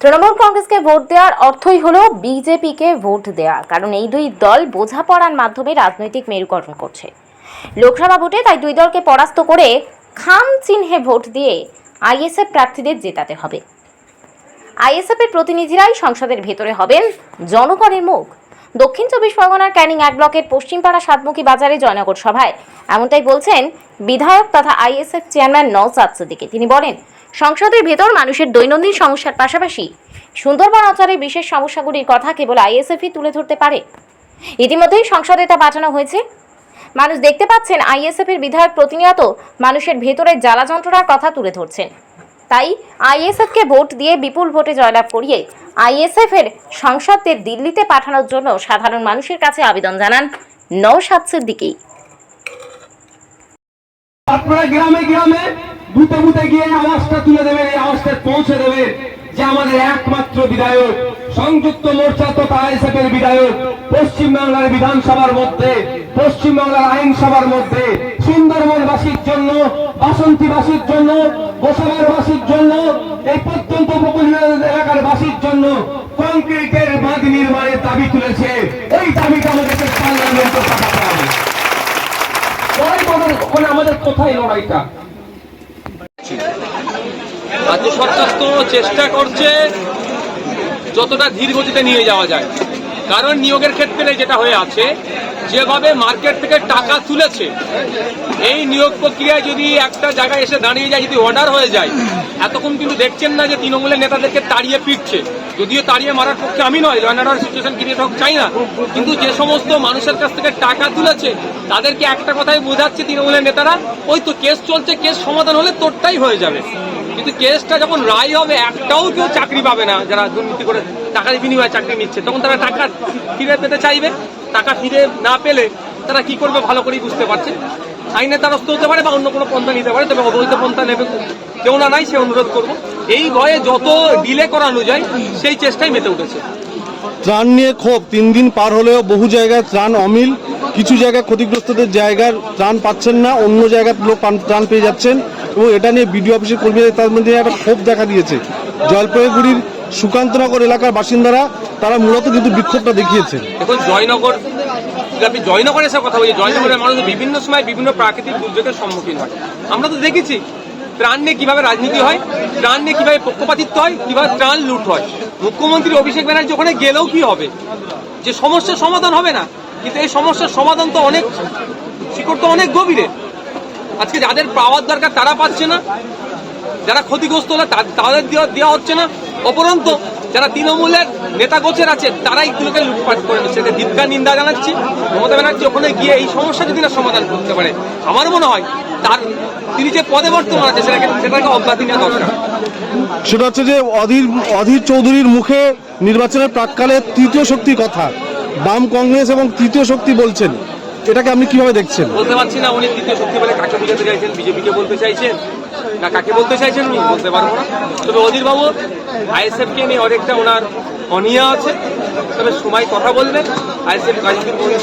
তৃণমূল কংগ্রেসকে ভোট দেওয়ার অর্থই হলো বিজেপিকে ভোট দেওয়া, কারণ এই দুই দল বোঝাপড়ার মাধ্যমে রাজনৈতিক মেরুকরণ করছে। লোকসভা ভোটে তাই দুই দলকে পরাস্ত করে খাম চিহ্নে ভোট দিয়ে আইএসএফ প্রার্থীদের জেতাতে হবে। আইএসএফ এর প্রতিনিধিরাই সংসদের ভেতরে হবেন জনগণের মুখ। দক্ষিণ চব্বিশ পরগনার ক্যানিং এক ব্লকের পশ্চিমপাড়া সাতমুখী বাজারে জয়নগর সভায়, এমনটাই বলছেন বিধায়ক তথা আইএসএফ চেয়ারম্যান নওসাদ সিদ্দিকী। তিনি বলেন সংসদের ভেতর মানুষের দৈনন্দিন সমস্যার পাশাপাশি সুন্দরবন অঞ্চলের বিশেষ সমস্যাগুলির কথা কেবল আইএসএফই তুলে ধরতে পারে। ইতিমধ্যেই সংসদে তা পাঠানো হয়েছে। মানুষ দেখতে পাচ্ছেন আইএসএফ এর বিধায়ক প্রতিনিয়ত মানুষের ভেতরে জ্বালা যন্ত্রণার কথা তুলে ধরছেন। তাই আইএসএফকে ভোট দিয়ে বিপুল ভোটে জয়লাভ করিয়ে আইএসএফ এর সংসদদের দিল্লিতে পাঠানোর জন্য সাধারণ মানুষের কাছে আবেদন জানান নৌসাদ সিদ্দিকী। আপনারা গ্রামে গ্রামে বুথে বুথে গিয়ে আওয়াজটা তুলে দেবেন এই আওয়াজটা পৌঁছে দেবেন যে আমাদের একমাত্র বিধায়ক, সংযুক্ত মোর্চা তথা আইএসএফের বিধায়ক, পশ্চিমবাংলার বিধানসভার মধ্যে, পশ্চিমবাংলার আইনসভার মধ্যে, সুন্দরবনবাসীর জন্য, বাসন্তীবাসীর জন্য, গোসাবারবাসীর জন্য, এই প্রত্যন্ত উপকূলীয় এলাকার বাসীর জন্য কংক্রিটের বাঁধ নির্মাণের দাবি তুলেছে। এই দাবিটা আমাদেরকে পার্লামেন্টে পাঠাতে হবে আমাদের আমাদের কোথায় লড়াইটা? রাজ্য সরকার তো চেষ্টা করছে যতটা ধীর গতিতে নিয়ে যাওয়া যায়। কারণ নিয়োগের ক্ষেত্রে যেটা হয়ে আছে, যেভাবে মার্কেট থেকে টাকা তুলেছে, এই নিয়োগ প্রক্রিয়ায় যদি একটা জায়গায় এসে দাঁড়িয়ে যায়, যদি অর্ডার হয়ে যায়, এতক্ষণ কিন্তু দেখছেন না যে তৃণমূলের নেতাদেরকে তাড়িয়ে পিটছে। যদিও তাড়িয়ে মারার পক্ষে আমি নয় ল অ্যান্ড সিচুয়েশন ক্রিয়েট হোক, চাই না। কিন্তু যে সমস্ত মানুষের কাছ থেকে টাকা তুলেছে, তাদেরকে একটা কথাই বোঝাচ্ছে তৃণমূলের নেতারা, ওই তো কেস চলছে কেস সমাধান হলে তোরটাই হয়ে যাবে। কিন্তু কেসটা যখন রায় হবে, একটাও কেউ চাকরি পাবে না। যারা দুর্নীতি করে টাকার বিনিময়ে চাকরি নিচ্ছে, তখন তারা টাকা ফিরে পেতে চাইবে। টাকা ফিরে না পেলে তারা কি করবে ভালো করেই বুঝতে পারছে। আইনে দ্বারস্থ হতে পারে বা অন্য কোনো পন্থা নিতে পারে, তবে অবৈধ পন্থা নেবে কেউ। না নাই, সে অনুরোধ করব। এই ভয়ে যত ডিলে করানো যায় সেই চেষ্টাই মেতে উঠেছে। ত্রাণ নিয়ে ক্ষোভ। তিন দিন পার হলেও বহু জায়গায় ত্রাণ অমিল। কিছু জায়গায় ক্ষতিগ্রস্তদের জায়গার ত্রাণ পাচ্ছেন না, অন্য জায়গায় লোক ত্রাণ পেয়ে যাচ্ছেন। এবং এটা নিয়ে বিডিও অফিসের কর্মীদের তার মধ্যে একটা ক্ষোভ দেখা দিয়েছে। জলপাইগুড়ির সুকান্তনগর এলাকার বাসিন্দারা, তারা মূলত কিন্তু বিক্ষোভটা দেখিয়েছে। দেখুন, জয়নগর আপনি জয়নগরে এসে কথা বলছি জয়নগরের মানুষ বিভিন্ন সময় বিভিন্ন প্রাকৃতিক দুর্যোগের সম্মুখীন হয়। আমরা তো দেখেছি, ত্রাণ নিয়ে কীভাবে রাজনীতি হয়, ত্রাণ নিয়ে কীভাবে পক্ষপাতিত্ব হয়, কীভাবে ত্রাণ লুট হয়। মুখ্যমন্ত্রী অভিষেক ব্যানার্জি ওখানে গেলেও কি হবে? যে সমস্যার সমাধান হবে না, কিন্তু এই সমস্যার সমাধান তো অনেক, শিকড় তো অনেক গভীরে। আজকে যাদের পাওয়ার দরকার তারা পাচ্ছে না। যারা ক্ষতিগ্রস্ত হলে তাদের দেওয়া হচ্ছে না। অপরন্ত যারা তৃণমূলের নেতা গোছের আছে, তারাই এগুলোকে লুটপাট করে এতে ধিক্কার নিন্দা জানাচ্ছি। মমতা ব্যানার্জি ওখানে গিয়ে এই সমস্যা যদি না সমাধান করতে পারে, আমার মনে হয় তার তিনি যে পদে বর্তমান আছে, সেটাকে সেটাকে অব্যাহতি নেওয়া দরকার। সেটা হচ্ছে যে অধীর অধীর চৌধুরীর মুখে নির্বাচনের প্রাককালে তৃতীয় শক্তির কথা। বাম কংগ্রেস এবং তৃতীয় শক্তি বলছেন। এটাকে আপনি কীভাবে দেখছেন? বলতে পারছি না উনি তৃতীয় শক্তি বলে কাকে বোঝাতে চাইছেন বিজেপিকে বলতে চাইছেন না কাকে বলতে চাইছেন উনি বলতে পারব না। তবে অধীর বাবু আইএসএফকে নিয়ে অনেকটা ওনার অনিয়া আছে। তবে সময় কথা বলবেন। আইএসএফ রাজনীতির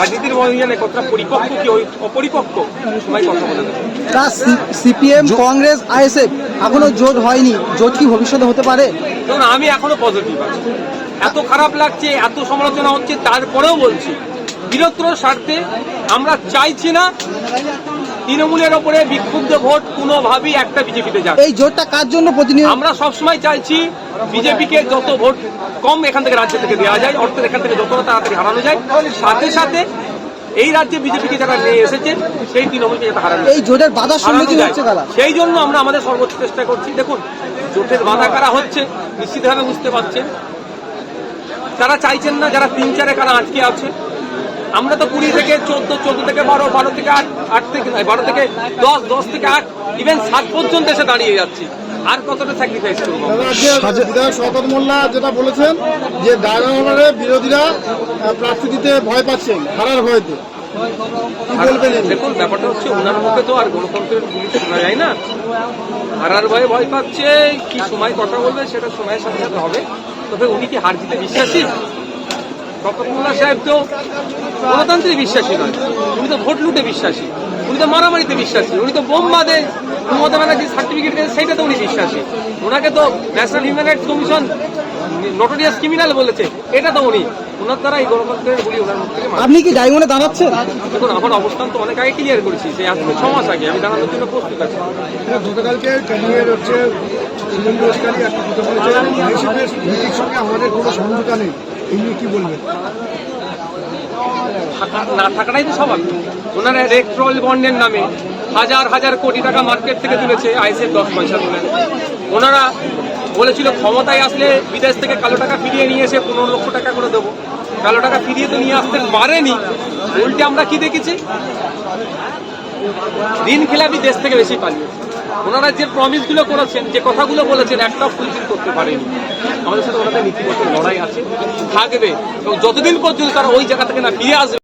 রাজনীতির মহিমানে কতটা পরিপক্ক কি ওই অপরিপক্ক? সময় কথা বলে তা সিপিএম কংগ্রেস আইএসএফ এখনও জোট হয়নি। জোট কি ভবিষ্যতে হতে পারে? আমি এখনও পজিটিভ আছি। এত খারাপ লাগছে এত সমালোচনা হচ্ছে তারপরেও বলছি। বৃহত্তর স্বার্থে আমরা চাইছি না। তৃণমূলের ওপরে বিক্ষুব্ধ ভোট কোনোভাবেই একটা বিজেপিতে যাক এই জোটটা কার জন্য প্রতিনিয়ত আমরা সবসময় চাইছি বিজেপিকে যত ভোট কম এখান থেকে রাজ্য থেকে দেওয়া যায় অর্থের এখান থেকে যত তাড়াতাড়ি হারানো যায় সাথে সাথে এই রাজ্যে বিজেপিকে যারা নিয়ে এসেছে সেই তৃণমূলকে যাতে হারানো এই জোটের বাধা সম্মুখীন। হচ্ছে কারা সেই জন্য আমরা আমাদের সর্বোচ্চ চেষ্টা করছি। দেখুন জোটের বাধা কারা হচ্ছে নিশ্চিতভাবে বুঝতে পারছেন। তারা চাইছেন না যারা তিন চারে কারা আটকে আছে আমরা তো কুড়ি থেকে চোদ্দ চোদ্দ থেকে বারো বারো থেকে আট আট থেকে নয় বারো থেকে দশ দশ থেকে আট ইভেন সাত পর্যন্ত এসে দাঁড়িয়ে যাচ্ছি। আর কতটা স্যাক্রিফাইস করব? আমরা? বিধায়ক শওকত মোল্লা যেটা বলেছেন যে ডায়নামারে বিরোধীরা প্রার্থী দিতে ভয় পাচ্ছেন হারার ভয়তে? দেখুন ব্যাপারটা হচ্ছে ওনার মুখে তো আর গণতন্ত্রের জিনিস শোনা যায় না। হারার ভয়ে ভয় পাচ্ছে কি সময় কথা বলবে সেটা সময়ের সাথে সাথে হবে। তবে উনি কি হার জিতে বিশ্বাসী? শকতমুল্লা সাহেব তো গণতন্ত্রে বিশ্বাসী নয়। উনি তো ভোট লুটে বিশ্বাসী। উনি তো মারামারিতে বিশ্বাসী। উনি তো বোম বাদে মমতা ব্যানার্জি সার্টিফিকেট দিয়েছে সেইটা তো উনি বিশ্বাসী। ওনাকে তো national human rights commission notorious criminal বলেছে এটা তো উনি। ওনার দ্বারা এই গণতন্ত্রের গুলি ওনার মুখ থেকে আপনি কি ডায়মন্ডে দাঁড়াচ্ছেন? দেখুন আমার অবস্থান তো অনেক আগে ক্লিয়ার করেছি সেই আজকে ছ মাস আগে আমি দাঁড়ানোর জন্য প্রস্তুত আছি। গতকালকে ক্যানিংয়ের হচ্ছে শুভেন্দু অধিকারী একটা কথা সঙ্গে আমাদের কোনো সমঝোতা নেই। এই নিয়ে কি বলবেন? না, থাকাটাই তো স্বাভাবিক। ওনারা ইলেকট্রল বন্ডের নামে হাজার হাজার কোটি টাকা মার্কেট থেকে তুলেছে আইসিএফ দশ পয়সা তুলেন ওনারা বলেছিল, ক্ষমতায় আসলে বিদেশ থেকে কালো টাকা ফিরিয়ে নিয়ে এসে পনেরো লক্ষ টাকা করে দেবো। কালো টাকা ফিরিয়ে তো নিয়ে আসতে পারেনি। উল্টে আমরা কি দেখেছি? দিন খেলাপি দেশ থেকে বেশি পালিয়েছে। ওনারা যে প্রমিসগুলো করেছেন, যে কথাগুলো বলেছেন, একটাও ফুলফিল করতে পারেনি। আমাদের সাথে ওনাদের নীতিগত লড়াই আছে। থাকবে। এবং যতদিন পর্যন্ত তারা ওই জায়গা থেকে না ফিরে আসবে